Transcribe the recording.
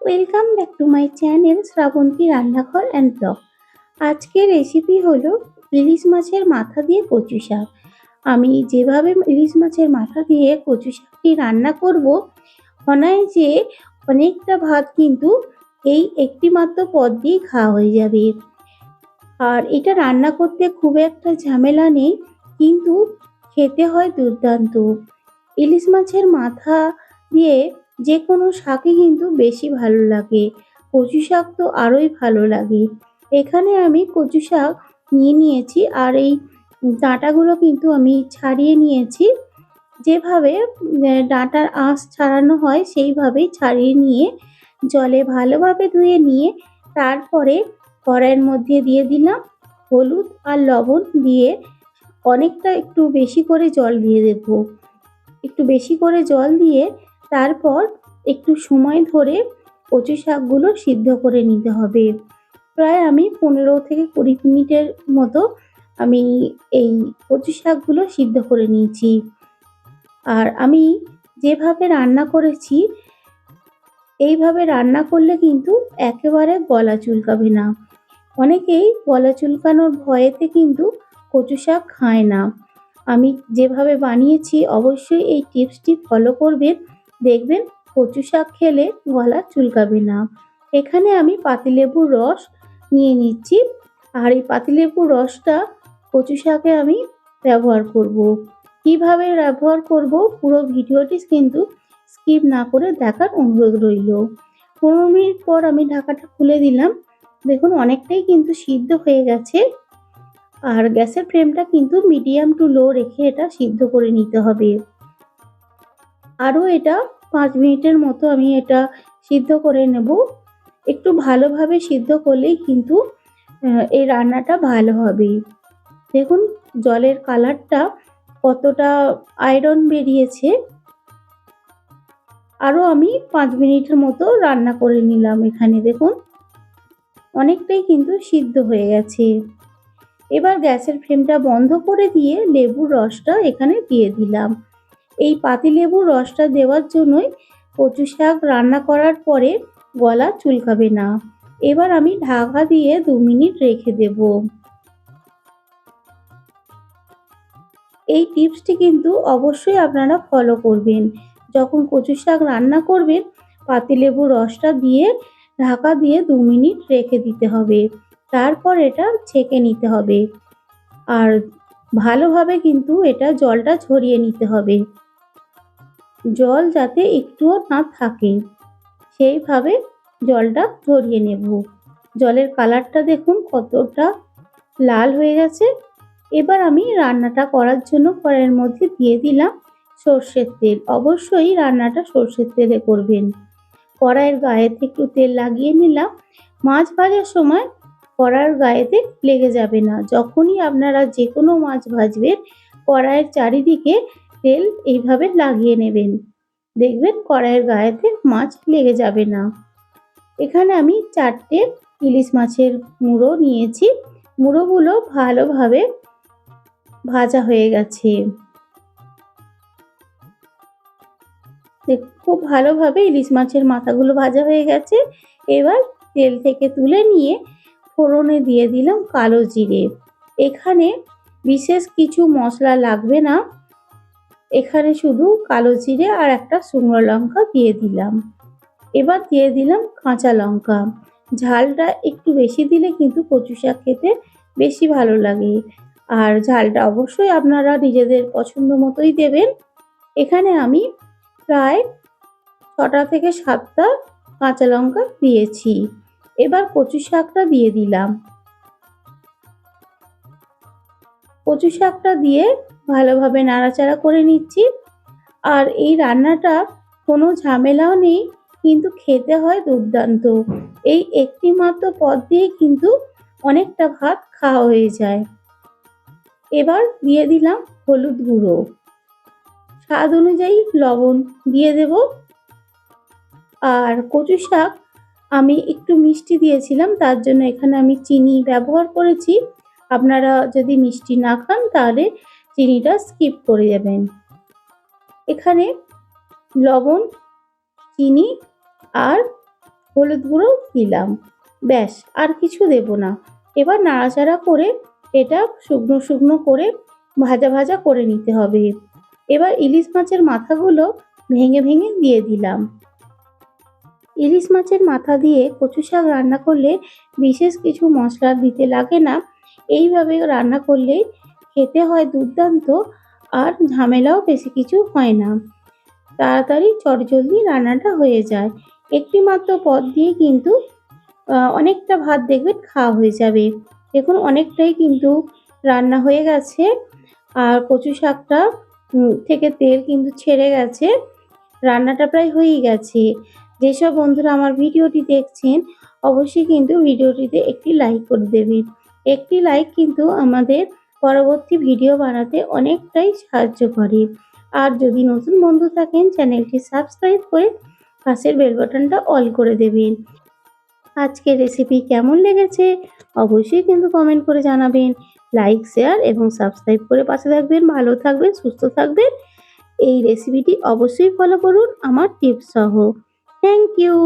Welcome back to my channel Srabanti রান্নাঘর and blog আজকের recipe হলো ইলিশ মাছের মাথা দিয়ে কচু শাক। আমি যেভাবে ইলিশ মাছের মাথা দিয়ে কচু শাকটি রান্না করব, অনায়াসে অনেকটা ভাত কিন্তু এই একটি মাত্র পদ দিয়েই খাওয়া হয়ে যাবে। আর এটা রান্না করতে খুব একটা ঝামেলা নেই, কিন্তু খেতে হয় দুর্দান্ত। ইলিশ মাছের মাথা দিয়ে যে কোনো শাকই কিন্তু বেশি ভালো লাগে। কচু শাক তো আরোই ভালো লাগে। এখানে আমি কচু শাক নিয়ে নিয়েছি আর এই ডাঁটাগুলো কিন্তু আমি ছাড়িয়ে নিয়েছি। যেভাবে ডাঁটার আঁশ ছাড়ানো হয় সেইভাবেই ছাড়িয়ে নিয়ে জলে ভালোভাবে ধুয়ে নিয়ে তারপরে কড়াইয়ের মধ্যে দিয়ে দিলাম হলুদ আর লবণ দিয়ে অনেকটা একটু বেশি করে জল দিয়ে দেবো। একটু বেশি করে জল দিয়ে তারপর একটু সময় ধরে কচু শাকগুলো সিদ্ধ করে নিতে হবে। প্রায় আমি পনেরো থেকে কুড়ি মিনিটের মতো আমি এই কচু শাকগুলো সিদ্ধ করে নিয়েছি। আর আমি যেভাবে রান্না করেছি, এইভাবে রান্না করলে কিন্তু একেবারে গলা চুলকাবে না। অনেকেই গলা চুলকানোর ভয়েতে কিন্তু কচু শাক খায় না। আমি যেভাবে বানিয়েছি, অবশ্যই এই টিপসটি ফলো করবেন। দেখবেন কচু শাক খেলে গলা চুলকাবে না। এখানে আমি পাতিলেবুর রস নিয়ে নিচ্ছি। আর এই পাতিলেবুর রসটা কচু শাকে আমি ব্যবহার করব। কীভাবে ব্যবহার করব পুরো ভিডিওটি কিন্তু স্কিপ না করে দেখার অনুরোধ রইল। পনেরো মিনিট পর আমি ঢাকাটা খুলে দিলাম। দেখুন অনেকটাই কিন্তু সিদ্ধ হয়ে গেছে। আর গ্যাসের ফ্লেমটা কিন্তু মিডিয়াম টু লো রেখে এটা সিদ্ধ করে নিতে হবে। আরও এটা পাঁচ মিনিটের মতো আমি এটা সিদ্ধ করে নেব। একটু ভালোভাবে সিদ্ধ করলেই কিন্তু এই রান্নাটা ভালো হবে। দেখুন, জলের কালারটা কতটা আয়রন বেরিয়েছে। আরও আমি পাঁচ মিনিটের মতো রান্না করে নিলাম এখানে, দেখুন। অনেকটাই কিন্তু সিদ্ধ হয়ে গেছে। এবার গ্যাসের ফ্লেমটা বন্ধ করে দিয়ে লেবুর রসটা এখানে দিয়ে দিলাম। এই পাতিলেবুর রসটা দেওয়ার জন্যই কচু শাক রান্না করার পরে গলা চুলকাবে না। এবার আমি ঢাকা দিয়ে দু মিনিট রেখে দেব। এই টিপসটি কিন্তু অবশ্যই আপনারা ফলো করবেন। যখন কচু শাক রান্না করবেন, পাতিলেবুর রসটা দিয়ে ঢাকা দিয়ে দু মিনিট রেখে দিতে হবে। তারপর এটা ছেঁকে নিতে হবে। আর ভালোভাবে কিন্তু এটা জলটা ছড়িয়ে নিতে হবে। জল যাতে একটুও না থাকে। সেইভাবে জলটা ঝরিয়ে নেব। জলের কালারটা দেখুন কতটা লাল হয়ে গেছে। এবার আমি রান্নাটা করার জন্য কড়াইয়ের মধ্যে দিয়ে দিলাম সর্ষের তেল। অবশ্যই রান্নাটা সর্ষের তেলে করবেন। কড়াইয়ের গায়েতে একটু তেল লাগিয়ে নিলাম। মাছ ভাজার সময় কড়াইয়ের গায়েতে লেগে যাবে না। যখনই আপনারা যে কোনো মাছ ভাজবেন, কড়াইয়ের চারিদিকে তেল এইভাবে লাগিয়ে নেবেন। দেখবেন কড়াইয়ের গায়েতে মাছ লেগে যাবে না। এখানে আমি চারটে ইলিশ মাছের মুড়ো নিয়েছি। মুড়োগুলো ভালোভাবে ভাজা হয়ে গেছে। খুব ভালোভাবে ইলিশ মাছের মাথাগুলো ভাজা হয়ে গেছে। এবার তেল থেকে তুলে নিয়ে ফোড়নে দিয়ে দিলাম কালো জিরে। এখানে বিশেষ কিছু মশলা লাগবে না। এখানে শুধু কালো জিরে আর একটা শুকনো লঙ্কা দিয়ে দিলাম। এবার দিয়ে দিলাম কাঁচা লঙ্কা। ঝালটা একটু বেশি দিলে কিন্তু কচু শাক খেতে বেশি ভালো লাগে। আর ঝালটা অবশ্যই আপনারা নিজেদের পছন্দ মতোই দেবেন। এখানে আমি প্রায় ছটা থেকে সাতটা কাঁচা লঙ্কা দিয়েছি। এবার কচু শাকটা দিয়ে দিলাম। কচু শাকটা দিয়ে ভালোভাবে নাড়াচাড়া করে নিচ্ছি। আর এই রান্নাটা কোনো ঝামেলাও নেই, কিন্তু খেতে হয় দুর্দান্ত। এই একটি মাত্র পদ দিয়ে কিন্তু অনেকটা ভাত খাওয়া হয়ে যায়। এবার দিয়ে দিলাম হলুদ গুঁড়ো। স্বাদ অনুযায়ী লবণ দিয়ে দেব। আর কচু শাক আমি একটু মিষ্টি দিয়েছিলাম, তার জন্য এখানে আমি চিনি ব্যবহার করেছি। আপনারা যদি মিষ্টি না খান, তাহলে চিনিটা স্কিপ করে যাবেন। এখানে লবণ, চিনি আর হলুদ গুঁড়ো দিলাম। ব্যাস, আর কিছু দেব না। এবার নাড়াচাড়া করে এটা শুকনো শুকনো করে ভাজা ভাজা করে নিতে হবে। এবার ইলিশ মাছের মাথাগুলো ভেঙে ভেঙে দিয়ে দিলাম। ইলিশ মাছের মাথা দিয়ে কচু শাক রান্না করলে বিশেষ কিছু মশলা দিতে লাগে না। এইভাবে রান্না করলে খেতে হয় দুর্দান্ত আর ঝামেলাও বেশি কিছু হয় না। তাড়াতাড়ি চটজলদি রান্নাটা হয়ে যায়। একটি মাত্র পদ দিয়ে কিন্তু অনেকটা ভাত দেখবেন খাওয়া হয়ে যাবে। দেখুন অনেকটাই কিন্তু রান্না হয়ে গেছে আর কচু শাকটা থেকে তেল কিন্তু ছেড়ে গেছে। রান্নাটা প্রায় হয়েই গেছে। যেসব বন্ধুরা আমার ভিডিওটি দেখছেন, অবশ্যই কিন্তু ভিডিওটিতে একটি লাইক করে দেবেন একটি লাইক কিন্তু আমাদের পরবর্তী ভিডিও বানাতে অনেকটাই সাহায্য করে। আর যদি নতুন বন্ধু থাকেন, চ্যানেলটি সাবস্ক্রাইব করে পাশের বেল বাটনটা অল করে দেবেন। আজকের রেসিপি কেমন লেগেছে, অবশ্যই কিন্তু কমেন্ট করে জানাবেন। লাইক শেয়ার এবং সাবস্ক্রাইব করে পাশে থাকবেন। ভালো থাকবেন, সুস্থ থাকবেন। এই রেসিপিটি অবশ্যই ফলো করুন আমার টিপস সহ। Thank you